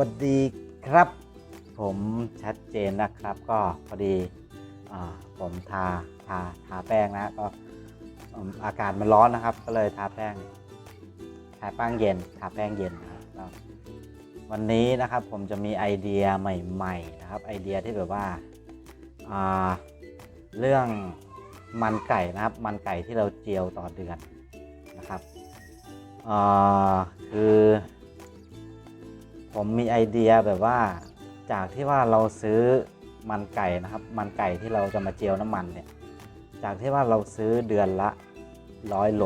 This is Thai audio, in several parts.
วัสดีครับ ผมชัดเจนนะครับ ก็พอดีอผมทาทาทาแป้งนะก็อากาศมันร้อนนะครับ ก็เลยทาแป้งทาแป้งเย็นทาแป้งเย็นนะครับวันนี้นะครับผมจะมีไอเดียใหม่ๆนะครับ ไอเดียที่แบบว่าเรื่องมันไก่นะครับ มันไก่ที่เราเจียวต่อเดือนนะครับคือ ผมมีไอเดียแบบว่า จากที่ว่าเราซื้อมันไก่นะครับ มันไก่ที่เราจะมาเจียวน้ำมันเนี่ย จากที่ว่าเราซื้อเดือนละร้อยโล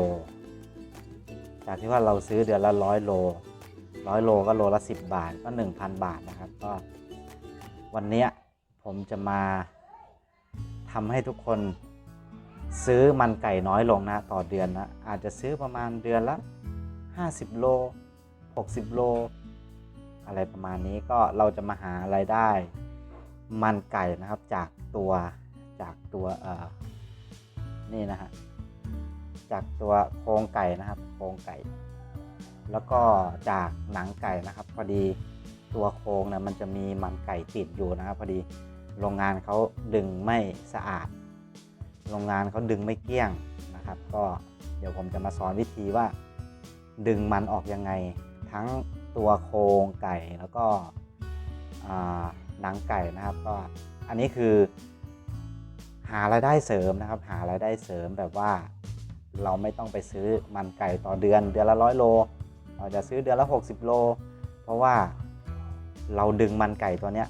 จากที่ว่าเราซื้อเดือนละร้อยโลร้อยโลก็โลละ10 บาทก็ 1,000 บาทนะครับ ก็วันนี้ผมจะมาทำให้ทุกคนซื้อมันไก่น้อยลงนะต่อเดือนนะอาจจะซื้อประมาณเดือนละ 50 โล 60 โล อะไรประมาณนี้ก็เราจะมาหารายได้ มันไก่นะครับจากตัวจากตัวเอ่อนี่นะฮะจากตัวโครงไก่นะครับโครงไก่ แล้วก็จากหนังไก่นะครับ พอดีตัวโครงเนี่ยมันจะมีมันไก่ติดอยู่นะครับ พอดีโรงงานเขาดึงไม่สะอาด โรงงานเขาดึงไม่เกลี้ยงนะครับ ก็เดี๋ยวผมจะมาสอนวิธีว่า ดึงมันออกยังไงทั้ง ตัวโครงไก่แล้วก็หนังไก่นะครับ ก็อันนี้คือ หารายได้เสริมนะครับ หารายได้เสริมแบบว่า เราไม่ต้องไปซื้อมันไก่ต่อเดือน เดือนละร้อยโล เราจะซื้อเดือนละ 60 โล เพราะว่าเราดึงมันไก่ตัวเนี้ย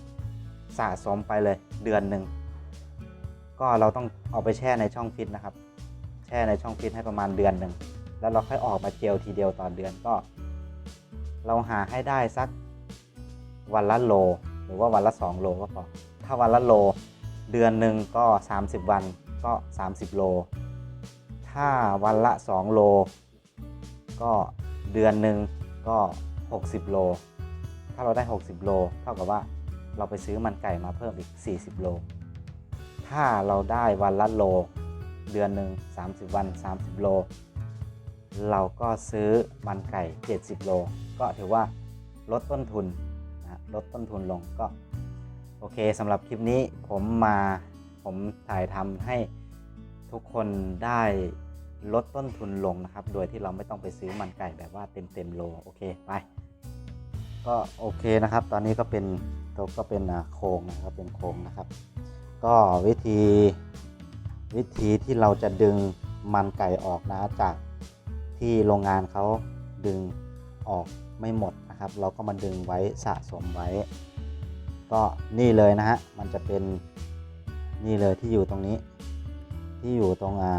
สะสมไปเลยเดือนหนึ่งก็เราต้องเอาไปแช่ในช่องฟิตนะครับ แช่ในช่องฟิตให้ประมาณเดือนหนึ่งแล้วเราค่อยออกมาเจียวทีเดียวต่อเดือนก็ เราหาให้ได้สักวันละโล หรือว่าวันละ 2 โลก็พอ ถ้าวันละโล เดือนหนึ่งก็ 30 วันก็ 30 โล ถ้าวันละ 2 โล ก็เดือนหนึ่งก็ 60 โล ถ้าเราได้ 60 โล เท่ากับว่าเราไปซื้อมันไก่มาเพิ่มอีก 40 โล ถ้าเราได้วันละโล เดือนหนึ่ง30 วัน 30 โล เราก็ซื้อมันไก่ 70 โล ก็ถือว่าลดต้นทุนนะลดต้นทุนลงก็ โอเคสำหรับคลิปนี้ผมมาผมถ่ายทำให้ทุกคนได้ลดต้นทุนลงนะครับ โดยที่เราไม่ต้องไปซื้อมันไก่แบบว่าเต็มเต็มโล โอเคไป ก็โอเคนะครับ ตอนนี้ก็เป็นตัวก็เป็นโครงนะครับ เป็นโครงนะครับ ก็วิธีวิธีที่เราจะดึงมันไก่ออกนะจาก ที่โรงงานเขาดึงออกไม่หมดนะครับ เราก็มาดึงไว้สะสมไว้ ก็นี่เลยนะฮะมันจะเป็นนี่เลยที่อยู่ตรงนี้ ที่อยู่ตรงอ่า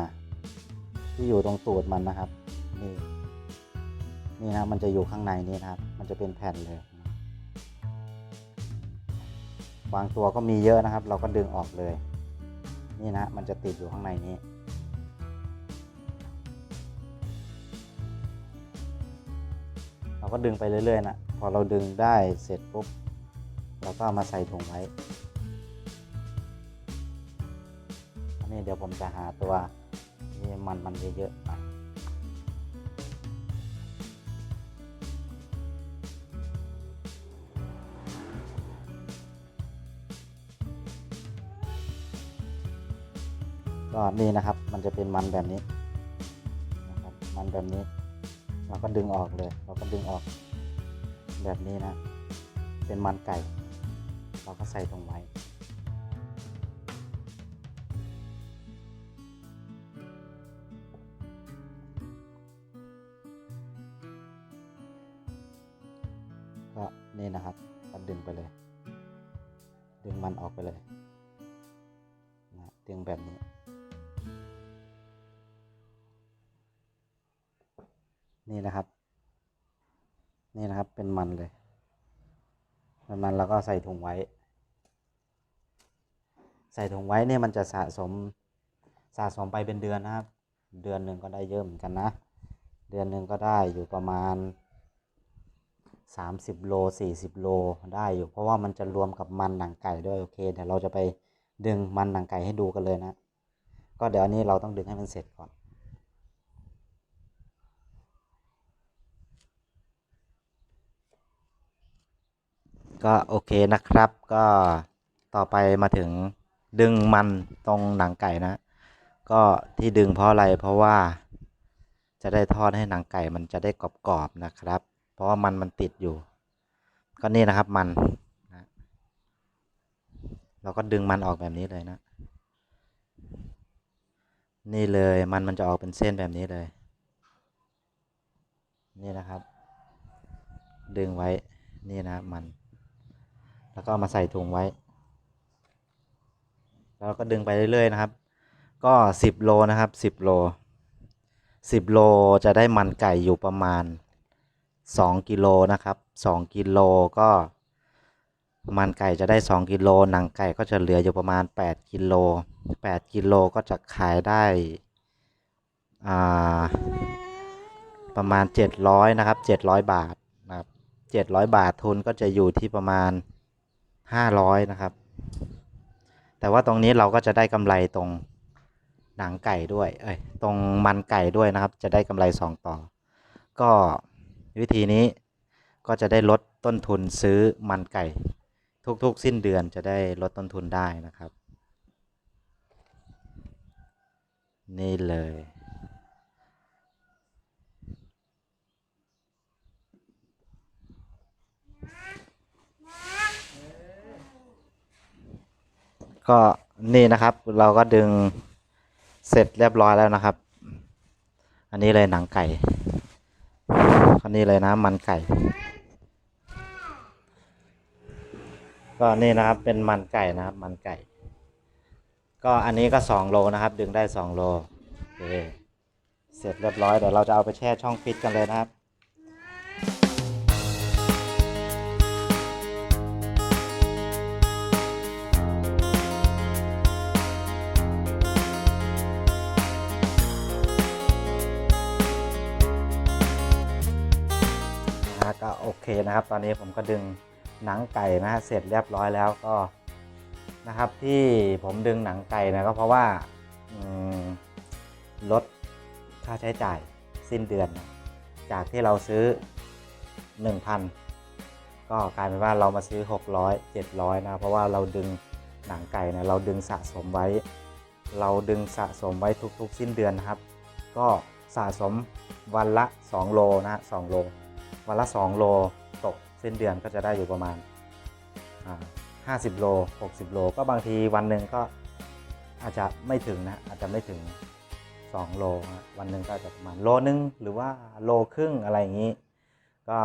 ที่อยู่ตรงตูดมันนะครับนี่นี่นะมันจะอยู่ข้างในนี่นะครับ มันจะเป็นแผ่นเลย บางตัวก็มีเยอะนะครับ เราก็ดึงออกเลย นี่นะมันจะติดอยู่ข้างในนี้ ก็ดึงไปเรื่อยๆนะพอเราดึงได้เสร็จปุ๊บเราก็ามาใส่ถุงไว้อันนี้เดี๋ยวผมจะหาตัวที่มันมันเยอะๆมาก็นี่นะครับมันจะเป็นมันแบบนี้นะครับมันแบบนี้ เราก็ดึงออกเลย เราก็ดึงออกแบบนี้นะ เป็นมันไก่ เราก็ใส่ตรงไว้ ก็นี่นะครับก็ดึงไปเลย ดึงมันออกไปเลยนะดึงแบบนี้ นี่นะครับ นี่นะครับเป็นมันเลยเป็นมันแล้วก็ใส่ถุงไว้ ใส่ถุงไว้เนี่ยมันจะสะสมสะสมไปเป็นเดือนนะครับ เดือนหนึ่งก็ได้เยอะเหมือนกันนะ เดือนหนึ่งก็ได้อยู่ประมาณ 30 โล 40 โลได้อยู่ เพราะว่ามันจะรวมกับมันหนังไก่ด้วยโอเคเดี๋ยวเราจะไปดึงมันหนังไก่ให้ดูกันเลยนะ ก็เดี๋ยวอันนี้เราต้องดึงให้มันเสร็จก่อน ก็โอเคนะครับ ก็ต่อไปมาถึงดึงมันตรงหนังไก่นะ ก็ที่ดึงเพราะอะไรเพราะว่า จะได้ทอดให้หนังไก่มันจะได้กรอบๆนะครับ เพราะว่ามันมันติดอยู่ ก็นี่นะครับมันนะเราก็ดึงมันออกแบบนี้เลยนะ นี่เลยมันมันจะออกเป็นเส้นแบบนี้เลย นี่นะครับ ดึงไว้นี่นะมัน แล้วก็มาใส่ถุงไว้ แล้วก็ดึงไปเรื่อยๆนะครับ ก็สิบโลนะครับสิบโลสิบโลจะได้มันไก่อยู่ประมาณสองกิโลนะครับสองกิโลก็ มันไก่จะได้สองกิโลหนังไก่ก็จะเหลืออยู่ประมาณแปดกิโลแปดกิโลก็จะขายได้อ่าประมาณเจ็ดร้อยนะครับเจ็ดร้อยบาทนะครับเจ็ดร้อยบาททุนก็จะอยู่ที่ประมาณ ห้าร้อยนะครับ แต่ว่าตรงนี้เราก็จะได้กำไรตรงหนังไก่ด้วย เอ้ย ตรงมันไก่ด้วยนะครับ จะได้กำไรสองต่อ ก็วิธีนี้ก็จะได้ลดต้นทุนซื้อมันไก่ ทุกๆ สิ้นเดือนจะได้ลดต้นทุนได้นะครับ นี่เลย ก็นี่นะครับ เราก็ดึงเสร็จเรียบร้อยแล้วนะครับ อันนี้เลยหนังไก่อันนี้เลยนะมันไก่ ก็นี่นะครับเป็นมันไก่นะครับ มันไก่ ก็อันนี้ก็สองโลนะครับ ดึงได้สองโลโอเคเสร็จเรียบร้อยเดี๋ยวเราจะเอาไปแช่ช่องฟิตกันเลยนะครับ ก็โอเคนะครับ ตอนนี้ผมก็ดึงหนังไก่นะฮะเสร็จเรียบร้อยแล้วก็นะครับที่ผมดึงหนังไก่นะก็เพราะว่าลดค่าใช้จ่ายสิ้นเดือน จากที่เราซื้อ 1,000 ก็กลายเป็นว่าเรามาซื้อ 600 700 นะเพราะว่าเราดึงหนังไก่เนี่ยเราดึงสะสมไว้ เราดึงสะสมไว้ทุกๆ สิ้นเดือนนะครับ ก็สะสมวันละ 2 โลนะฮะ2โล วันละ 2 โลตกสิ้นเดือนก็จะได้อยู่ประมาณ 50 โล 60 โล ก็บางทีวันหนึ่งก็อาจจะไม่ถึงนะอาจจะไม่ถึง 2 โลนะวันหนึ่งก็จจะประมาณโลนึงหรือว่าโลครึ่งอะไรอย่างนี้ ก็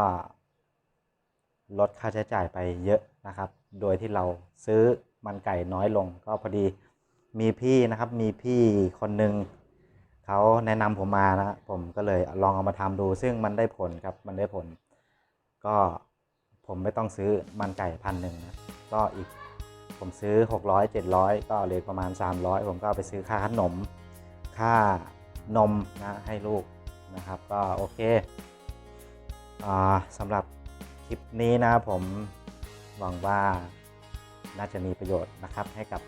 ลดค่าใช้จ่ายไปเยอะนะครับ โดยที่เราซื้อมันไก่น้อยลง ก็พอดีมีพี่นะครับมีพี่คนหนึ่ง เขาแนะนำผมมานะผมก็เลยลองเอามาทำดู ซึ่งมันได้ผลครับมันได้ผล ก็ผมไม่ต้องซื้อมันไก่พันหนึ่งนะก็อีกผมซื้อ 600 700 ก็เลือประมาณ 300 ผมก็ไปซื้อค่าขนม ค่านมนะให้ลูกนะครับ ก็โอเคอ่าสำหรับคลิปนี้นะผมหวังว่าน่าจะมีประโยชน์นะครับ ให้กับ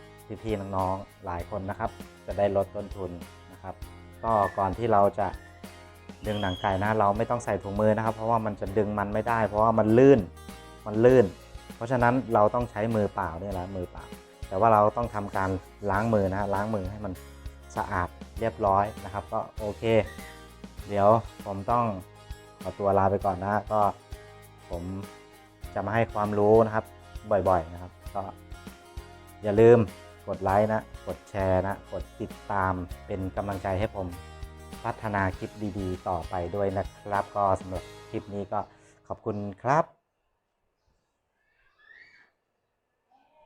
พี่ๆน้องๆหลายคนนะครับ จะได้ลดต้นทุนนะครับ ก็ก่อนที่เราจะดึงหนังไก่นะ เราไม่ต้องใส่ถุงมือนะครับ เพราะว่ามันจะดึงมันไม่ได้ เพราะว่ามันลื่นมันลื่น เพราะฉะนั้นเราต้องใช้มือเปล่าเนี่ยแหละมือเปล่า แต่ว่าเราต้องทำการล้างมือนะล้างมือให้มันสะอาดเรียบร้อยนะครับ ก็โอเค เดี๋ยวผมต้องขอตัวลาไปก่อนนะก็ผมจะมาให้ความรู้นะครับบ่อยๆนะครับ ก็อย่าลืม กดไลค์นะ กดแชร์นะ กดติดตามเป็นกำลังใจให้ผมพัฒนาคลิปดีๆ ต่อไปด้วยนะครับ ก็สำหรับคลิปนี้ก็ขอบคุณครับ